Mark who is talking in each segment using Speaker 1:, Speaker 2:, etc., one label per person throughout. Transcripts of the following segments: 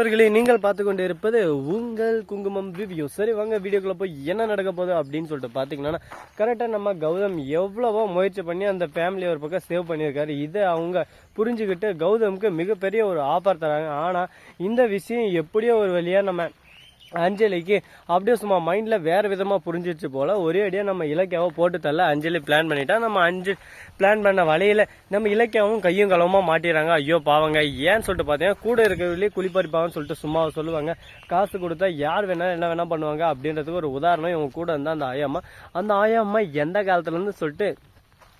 Speaker 1: நண்பர்களே நீங்கள் பார்த்து கொண்டு இருப்பது உங்கள் குங்குமம் ரிவ்யூ சரி வாங்க வீடியோக்குள்ளே போய் என்ன நடக்க போகுது அப்படின்னு சொல்லிட்டு பார்த்தீங்கன்னா கரெக்டாக நம்ம கௌதம் எவ்வளவோ முயற்சி பண்ணி அந்த ஃபேமிலி ஒரு பக்கம் சேவ் பண்ணியிருக்காரு. இதை அவங்க புரிஞ்சுக்கிட்டு கௌதமுக்கு மிகப்பெரிய ஒரு ஆஃபர் தராங்க. ஆனால் இந்த விஷயம் எப்படியோ ஒரு வழியாக நம்ம அஞ்சலிக்கு அப்படியே சும்மா மைண்டில் வேறு விதமாக புரிஞ்சிச்சு போல். ஒரே அடியாக நம்ம இலக்கியாவை போட்டு தள்ள அஞ்சலி பிளான் பண்ணிட்டா நம்ம அஞ்சு பிளான் பண்ண வழியில் நம்ம இலக்கியாவும் கையும் களவுமா மாட்டிடுறாங்க. ஐயோ பாவங்க. ஏன்னு சொல்லிட்டு பார்த்தீங்கன்னா கூட இருக்கிறதுலேயே குளிப்பறிப்பாங்கன்னு சொல்லிட்டு சும்மா சொல்லுவாங்க. காசு கொடுத்தா யார் வேணாலும் என்ன வேணால் பண்ணுவாங்க அப்படின்றதுக்கு ஒரு உதாரணம் இவங்க கூட இருந்தால் அந்த ஆயாம்மா. அந்த ஆயாம்மா எந்த காலத்துலேருந்து சொல்லிட்டு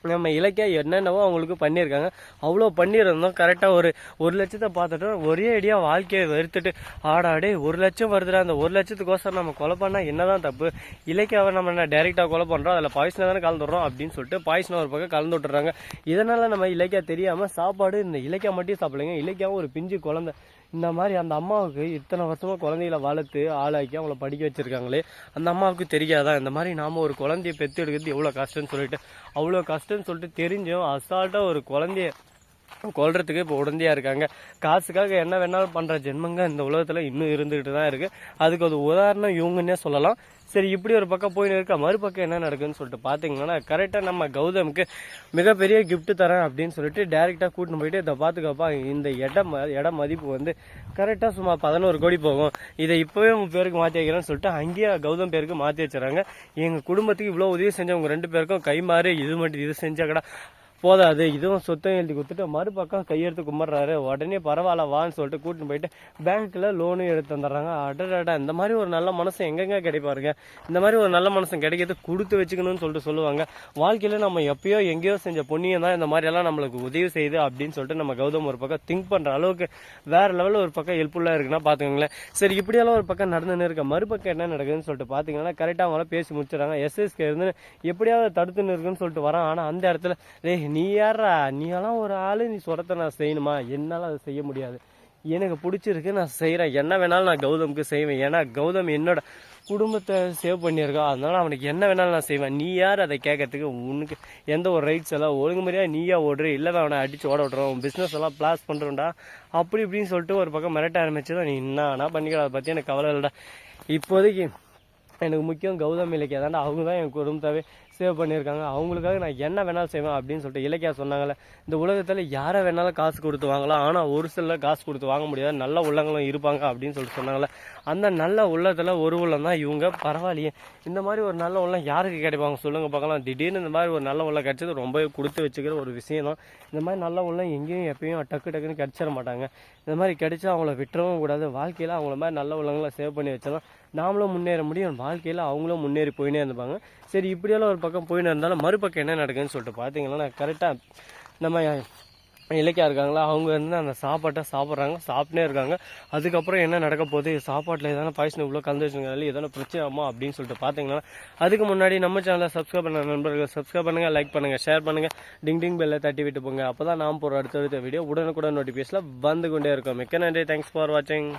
Speaker 1: நம்ம இலக்கியா என்னென்னவோ அவங்களுக்கு பண்ணியிருக்காங்க. அவ்வளோ பண்ணியிருந்தோம். கரெக்டாக ஒரு ஒரு லட்சத்தை பார்த்துட்டு ஒரே அடியாக வாழ்க்கையை வெறுத்துட்டு ஆடாடே ஒரு லட்சம் வருதுடா அந்த ஒரு லட்சத்துக்கோசரம் நம்ம கொலை பண்ணால் என்னதான் தப்பு? இலக்கியாவை நம்ம என்ன டேரெக்டாக கொலை பண்ணுறோம் அதில் பாய்சனை தானே கலந்துடுறோம் அப்படின்னு சொல்லிட்டு பாய்சனை ஒரு பக்கம் கலந்து விட்டுறாங்க. இதனால் நம்ம இலக்கியா தெரியாமல் சாப்பாடு இந்த இலக்கியா மட்டும் சாப்பிடலைங்க. இலக்கியாவும் ஒரு பிஞ்சு குழந்தை. இந்த மாதிரி அந்த அம்மாவுக்கு இத்தனை வருஷமாக குழந்தைகளை வளர்த்து ஆளாக்கி அவங்கள படிக்க வச்சுருக்காங்களே அந்த அம்மாவுக்கு தெரியாதா? இந்த மாதிரி நாம் ஒரு குழந்தைய பெற்று எடுக்கிறது எவ்வளோ கஷ்டம்னு சொல்லிட்டு அவ்வளோ கஷ்டம்னு சொல்லிட்டு தெரிஞ்சும் அசால்ட்டாக ஒரு குழந்தைய கொள்றதுக்கு இப்போ உடந்தையாக இருக்காங்க. காசுக்காக என்ன வேணாலும் பண்ணுற ஜென்மங்க இந்த உலகத்தில் இன்னும் இருந்துகிட்டு தான் இருக்குது அதுக்கு அது உதாரணம் இவங்கன்னே சொல்லலாம். சரி இப்படி ஒரு பக்கம் போயின்னு இருக்க? மறுபக்கம் என்ன நடக்குதுன்னு சொல்லிட்டு பார்த்தீங்கன்னா கரெக்டாக நம்ம கௌதமுக்கு மிகப்பெரிய கிஃப்ட்டு தரேன் அப்படின்னு சொல்லிட்டு டேரெக்டாக கூட்டின்னு போயிட்டு இதை பார்த்துக்கப்பா இந்த இடம் ம- மதிப்பு வந்து கரெக்டாக சும்மா பதினோரு கோடி போகும். இதை இப்போவே உங்கள் பேருக்கு மாற்றி வைக்கிறேன்னு சொல்லிட்டு அங்கேயே கௌதம் பேருக்கு மாற்றி வச்சுறாங்க எங்கள் குடும்பத்துக்கு இவ்வளோ உதவி செஞ்சவங்க ரெண்டு பேருக்கும் கை மாறி இது மட்டும் இது செஞ்சா கூட போதாது. இதுவும் சொத்தம் எழுதி கொடுத்துட்டு மறுபக்கம் கையெடுத்து கும்பிட்றாரு. உடனே பரவாயில்ல வான்னு சொல்லிட்டு கூட்டின்னு போயிட்டு பேங்க்கில் லோனும் எடுத்து வந்துடுறாங்க. அடடடா இந்த மாதிரி ஒரு நல்ல மனசு எங்கெங்கே கிடைப்பாருங்க? இந்த மாதிரி ஒரு நல்ல மனசு கிடைக்கிறது கொடுத்து வச்சுக்கணும்னு சொல்லிட்டு சொல்லுவாங்க. வாழ்க்கையில் நம்ம எப்பயோ எங்கேயோ செஞ்ச பொண்ணியம் தான் இந்த மாதிரியெல்லாம் நம்மளுக்கு உதவி செய்யுது அப்படின்னு சொல்லிட்டு நம்ம கௌதம் ஒரு பக்கம் திங்க் பண்ணுற அளவுக்கு வேறு லெவலில் ஒரு பக்கம் ஹெல்ப்ஃபுல்லாக இருக்குன்னா பார்த்துக்கோங்களேன். சரி இப்படியெல்லாம் ஒரு பக்கம் நடந்துன்னு இருக்க. மறுபக்கம் என்ன நடக்குதுன்னு சொல்லிட்டு பார்த்தீங்கன்னா கரெக்டாக அவங்களாம் பேசி முடிச்சிடறாங்க. எஸ்எஸ்கே இருந்து எப்படியாவது தடுத்துன்னு இருக்குன்னு சொல்லிட்டு வரான். ஆனால் அந்த இடத்துல டேய் நீ யாரா நீ எல்லாம் ஒரு ஆள் நீ சொல்கிறத நான் செய்யணுமா? என்னால் அதை செய்ய முடியாது. எனக்கு பிடிச்சிருக்கு நான் செய்கிறேன் என்ன வேணாலும் நான் கௌதமுக்கு செய்வேன். ஏன்னா கௌதம் என்னோட குடும்பத்தை சேவ் பண்ணியிருக்கா. அதனால அவனுக்கு என்ன வேணாலும் நான் செய்வேன். நீ யார் அதை கேட்கறதுக்கு? உனக்கு எந்த ஒரு ரைட்ஸ் எல்லாம் ஒழுங்குமுறையாக நீயா ஓடுற இல்லை அவனை அடித்து ஓட விட்றோம் பிஸ்னஸ் எல்லாம் பிளாஸ் பண்ணுறோம்டா அப்படி இப்படின்னு சொல்லிட்டு ஒரு பக்கம் மிரட்ட ஆரம்பிச்சதா நீ என்ன பண்ணிக்கலாம். அதை பற்றி எனக்கு கவலை இல்லைடா. இப்போதைக்கு எனக்கு முக்கியம் கௌதம் இலக்கியா தாண்டா அவங்க தான் என் குடும்பத்தாவே சேவ் பண்ணியிருக்காங்க. அவங்களுக்காக நான் என்ன வேணாலும் செய்வேன் அப்படின்னு சொல்லிட்டு இலக்கியா சொன்னாங்கல்ல இந்த உலகத்தில் யாரை வேணாலும் காசு கொடுத்து வாங்கலாம். ஆனால் ஒரு சிலர் காசு கொடுத்து வாங்க முடியாது. நல்ல உள்ளங்களும் இருப்பாங்க அப்படின்னு சொல்லிட்டு சொன்னாங்கல்ல. அந்த நல்ல உள்ளத்தில் ஒரு உள்ளம் தான் இவங்க. பரவாயில்லையே. இந்த மாதிரி ஒரு நல்ல உள்ளம் யாருக்கு கிடைப்பாங்க? சொல்லுங்க பார்க்கலாம். திடீர்னு இந்த மாதிரி ஒரு நல்ல உள்ளம் கிடைச்சது ரொம்பவே கொடுத்து வச்சுக்கிற ஒரு விஷயம் தான். இந்த மாதிரி நல்ல உள்ளம் எங்கேயும் எப்பயும் டக்கு டக்குன்னு கிடைச்சிட மாட்டாங்க. இந்த மாதிரி கிடைச்சா அவங்கள விட்டுறவும் கூடாது. வாழ்க்கையில் அவங்கள மாதிரி நல்ல உள்ளங்களை சேவ் பண்ணி வச்சா நாமளும் முன்னேற முடியும். வாழ்க்கையில் அவங்களும் முன்னேறி போயினே இருப்பாங்க சரி இப்படியெல்லாம் ஒரு பக்கம் பக்கம் போயின்னு இருந்தாலும் மறுபக்கம் என்ன நடக்குதுன்னு சொல்லிட்டு பார்த்தீங்கன்னா கரெக்டாக நம்ம இலக்கியா இருக்காங்களா அவங்க வந்து அந்த சாப்பாட்டை சாப்பிட்றாங்க சாப்பிட்டே இருக்காங்க. அதுக்கப்புறம் என்ன நடக்க போகுது? சாப்பாட்டில் எதனா பாய்ச்சல் இவ்வளோ கலந்து வச்சுருக்காங்க எதனா பிரச்சனை ஆமா அப்படின்னு சொல்லிட்டு பார்த்தீங்கன்னா அதுக்கு முன்னாடி நம்ம சேனலை சப்ஸ்கிரைப் பண்ண நண்பர்கள் சப்ஸ்கிரைப் பண்ணுங்கள் லைக் பண்ணுங்கள் ஷேர் பண்ணுங்கள் டிங் டிங் பெல்லை தட்டி விட்டு போங்க. அப்போ தான் நாம் போகிற அடுத்தடுத்த வீடியோ உடனுக்குடன் நோட்டிஃபிகேஷனில் வந்து கொண்டே இருக்கும். மிக்க நன்றி. தேங்க்ஸ் ஃபார் வாட்சிங்